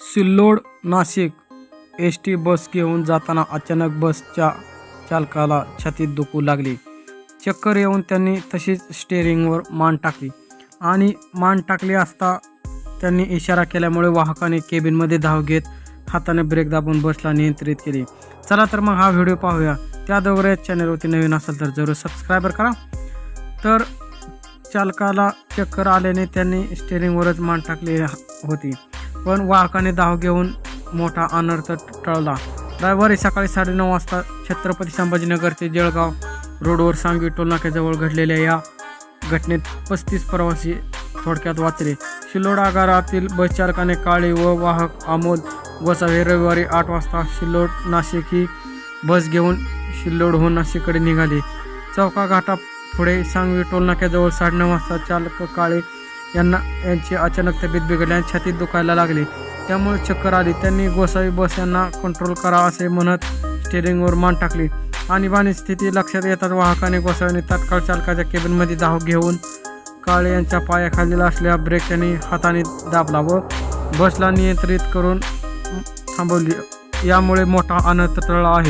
Sillod Nashik S T bus घेऊन जाताना अचानक बसच्या चालकाला छातीत दुखू लागली. चक्कर येऊन त्यांनी तशीच स्टेअरिंगवर मान टाकली आणि मान टाकली असता त्यांनी इशारा केल्यामुळे वाहकाने केबिनमध्ये धाव घेत हाताने ब्रेक दाबून बसला नियंत्रित केली. चला तर मग हा व्हिडिओ पाहूया. त्यादोगर या चॅनलवरती नवीन असेल तर जरूर सबस्क्राईबर करा. तर चालकाला चक्कर आल्याने त्यांनी स्टेरिंगवरच मान टाकली होती. पण वाहकाने धाव घेऊन मोठा अनर्थ टळला. रविवारी सकाळी साडेनऊ वाजता छत्रपती संभाजीनगर ते जळगाव रोडवर सांगवी टोलनाक्याजवळ घडलेल्या या घटनेत पस्तीस प्रवासी थोडक्यात वाचले. शिल्लोड आगारातील बस चालकाने काळे व वाहक अमोल गोसावे रविवारी आठ वाजता शिल्लोड नाशिक ही बस घेऊन शिल्लोडहून हो नाशिककडे निघाली. चौका घाटा पुढे सांगवी टोलनाक्याजवळ साडेनऊ वाजता चालक काळे यांना यांची अचानक तब्येत बिघडली आणि छातीत दुखायला लागली. त्यामुळे चक्कर आली. त्यांनी गोसावी बस यांना कंट्रोल करा असे म्हणत स्टेरिंगवर मान टाकली. आणीबाणी स्थिती लक्षात येतात वाहकाने गोसावीने तात्काळ चालकाच्या केबिनमध्ये धाव घेऊन काळे यांच्या पायाखाली असलेल्या ब्रेक त्यांनी हाताने दाबला व बसला नियंत्रित करून थांबवली. यामुळे मोठा अनर्थ टळला आहे.